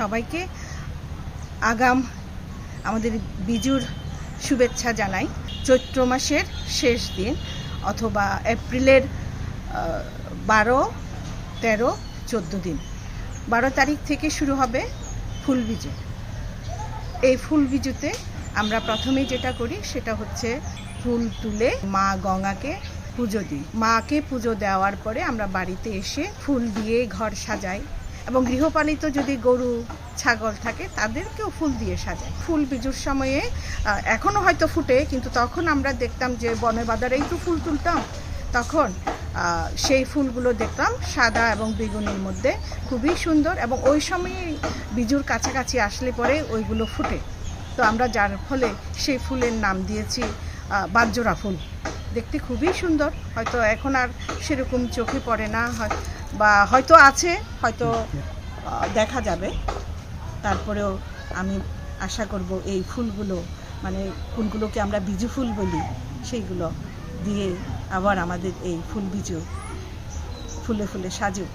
সবাইকে আগাম আমাদের বিজুর শুভেচ্ছা জানাই। চৈত্র মাসের শেষ দিন অথবা এপ্রিলের বারো, তেরো, চোদ্দ দিন। বারো তারিখ থেকে শুরু হবে ফুল বিজু। এই ফুল বিজুতে আমরা প্রথমেই যেটা করি সেটা হচ্ছে ফুল তুলে মা গঙ্গাকে পুজো দিই। মাকে পুজো দেওয়ার পরে আমরা বাড়িতে এসে ফুল দিয়ে ঘর সাজাই। এবং গৃহপালিত যদি গরু, ছাগল থাকে, তাদেরকেও ফুল দিয়ে সাজায় ফুল বিজুর সময়ে এখনও হয়তো ফুটে, কিন্তু তখন আমরা দেখতাম যে বনে বাজারেই তো ফুল তুলতাম। তখন সেই ফুলগুলো দেখতাম সাদা এবং বেগুনের মধ্যে। খুবই সুন্দর এবং ওই সময়ে বিজুর কাছাকাছি আসলে পরে ওইগুলো ফুটে। তো আমরা যার ফলে সেই ফুলের নাম দিয়েছি বাদজোড়া ফুল। দেখতে খুবই সুন্দর। হয়তো এখন আর সেরকম চোখে পড়ে না, হয় বা হয়তো আছে, হয়তো দেখা যাবে। তারপরেও আমি আশা করব এই ফুলগুলো মানে ফুলগুলোকে আমরা বিজু ফুল বলি, সেইগুলো দিয়ে আবার আমাদের এই ফুল বিজু ফুলে ফুলে সাজুক।